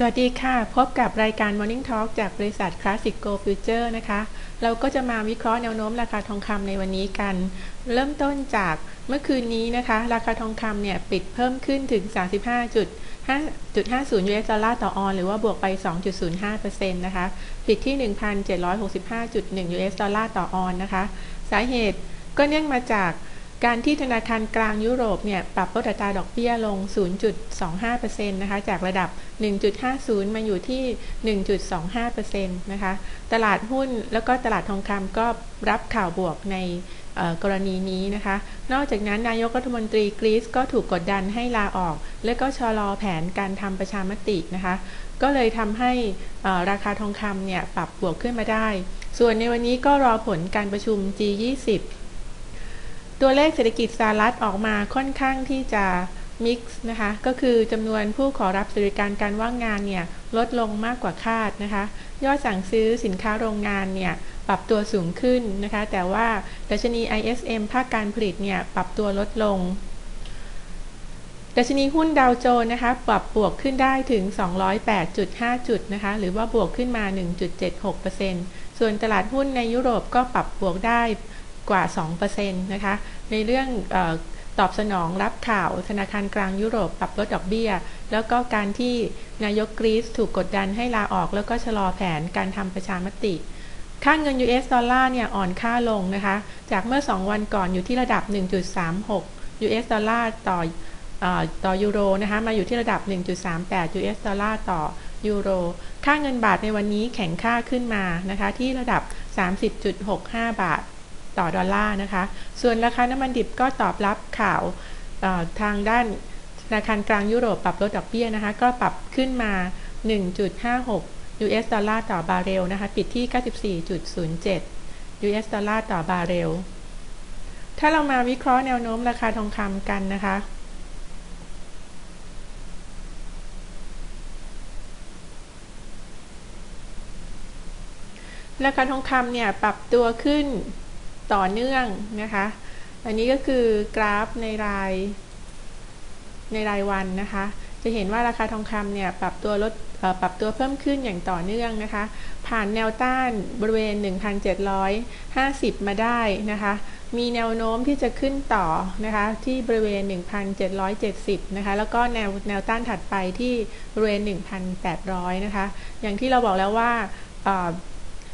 สวัสดีค่ะ พบกับรายการ Morning Talk จากบริษัท Classic Go Future นะคะ เราก็จะมาวิเคราะห์แนวโน้มราคาทองคำในวันนี้กัน เริ่มต้นจากเมื่อคืนนี้นะคะ ราคาทองคำเนี่ยปิดเพิ่มขึ้นถึง 35จุด5.50 US ดอลลาร์ต่อออนหรือว่าบวกไป 2.05%นะคะ ปิดที่ 1,765.1 US ดอลลาร์ต่อออนนะคะ สาเหตุก็เนื่องมาจาก การที่ธนาคารกลางยุโรปเนี่ยปรับลดอัตราดอกเบี้ยลง 0.25%นะคะจากระดับ 1.50 มาอยู่ที่ 1.25%นะคะตลาดหุ้นแล้วก็ตลาดทองคำก็รับข่าวบวกในกรณีนี้นะคะ นอกจากนั้นนายกรัฐมนตรีกรีซก็ถูกกดดันให้ลาออก และก็ชะลอแผนการทำประชามตินะคะ ก็เลยทำให้ราคาทองคำเนี่ยปรับบวกขึ้นมาได้ ส่วนในวันนี้ก็รอผลการประชุม G20 ตัวเลขเศรษฐกิจสหรัฐออกมาค่อนข้างที่จะมิกซ์นะคะ ก็คือจำนวนผู้ขอรับสวัสดิการการว่างงานเนี่ยลดลงมากกว่าคาดนะคะ ยอดสั่งซื้อสินค้าโรงงานเนี่ยปรับตัวสูงขึ้นนะคะ แต่ว่าดัชนี ISM ภาคการผลิตเนี่ยปรับตัวลดลง ดัชนีหุ้นดาวโจนส์นะคะ ปรับบวกขึ้นได้ถึง 208.5 จุดนะคะ หรือว่าบวกขึ้นมา 1.76%ส่วนตลาดหุ้นในยุโรปก็ปรับบวกได้ กว่า 2%นะคะ ในเรื่องอตอบสนองรับข่าวธนาคารกลางยุโรปปรับลดดอกเบี้ย แล้วก็การที่นายกกรีซถูกกดดันให้ลาออกแล้วก็ชะลอแผนการทำประชามติ ค่าเงิน US ดอลลาร์เนี่ยอ่อนค่าลงนะคะ จากเมื่อ 2 วันก่อนอยู่ที่ระดับ 1.36 US ดอลลาร์ต่อต่อยูโรนะคะมาอยู่ที่ระดับ 1.38 US ดอลลาร์ต่อยูโร ค่าเงินบาทในวันนี้แข็งค่าขึ้นมานะคะที่ระดับ 30.65 บาท ต่อดอลลาร์นะคะ ส่วนราคาน้ำมันดิบก็ตอบรับข่าวทางด้านธนาคารกลางยุโรปปรับลดดอกเบี้ยนะคะ ก็ปรับขึ้นมา 1.56 US ดอลลาร์ต่อบาร์เรลนะคะ ปิดที่ 94.07 US ดอลลาร์ต่อบาร์เรล ถ้าเรามาวิเคราะห์แนวโน้มราคาทองคำกันนะคะราคาทองคำเนี่ยปรับตัวขึ้น ต่อเนื่องนะคะ อันนี้ก็คือกราฟในราย ในรายวันนะคะ จะเห็นว่าราคาทองคำเนี่ยปรับตัวลดปรับตัวเพิ่มขึ้นอย่างต่อเนื่องนะคะ ผ่านแนวต้านบริเวณ 1,750 มาได้นะคะ มีแนวโน้มที่จะขึ้นต่อนะคะ ที่บริเวณ 1,770 นะคะ แล้วก็แนวแนวต้านถัดไปที่บริเวณ 1,800 นะคะ อย่างที่เราบอกแล้วว่า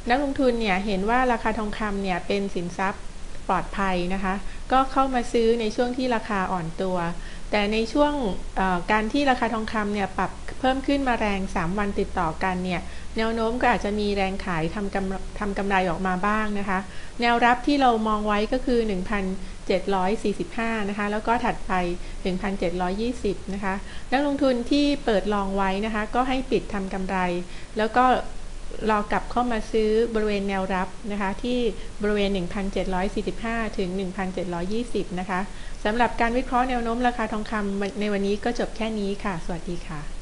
นักลงทุนเนี่ยเห็นว่าราคาทองคำเนี่ยเป็นสินทรัพย์ปลอดภัยนะคะ ก็เข้ามาซื้อในช่วงที่ราคาอ่อนตัว แต่ในช่วงการที่ราคาทองคำเนี่ยปรับเพิ่มขึ้นมาแรง 3 วันติดต่อกันเนี่ยแนวโน้มก็อาจจะมีแรงขายทำกำทำกำไรออกมาบ้างนะคะ แนวรับที่เรามองไว้ก็คือ 1,745 นะคะ แล้วก็ถัดไป 1,720 นะคะ นักลงทุนที่เปิดลองไว้นะคะ ก็ให้ปิดทำกำไร แล้วก็ รอกลับเข้ามาซื้อบริเวณแนวรับนะคะ ที่บริเวณ 1,745 ถึง 1,720 นะคะสำหรับการวิเคราะห์แนวโน้มราคาทองคำในวันนี้ก็จบแค่นี้ค่ะ สวัสดีค่ะ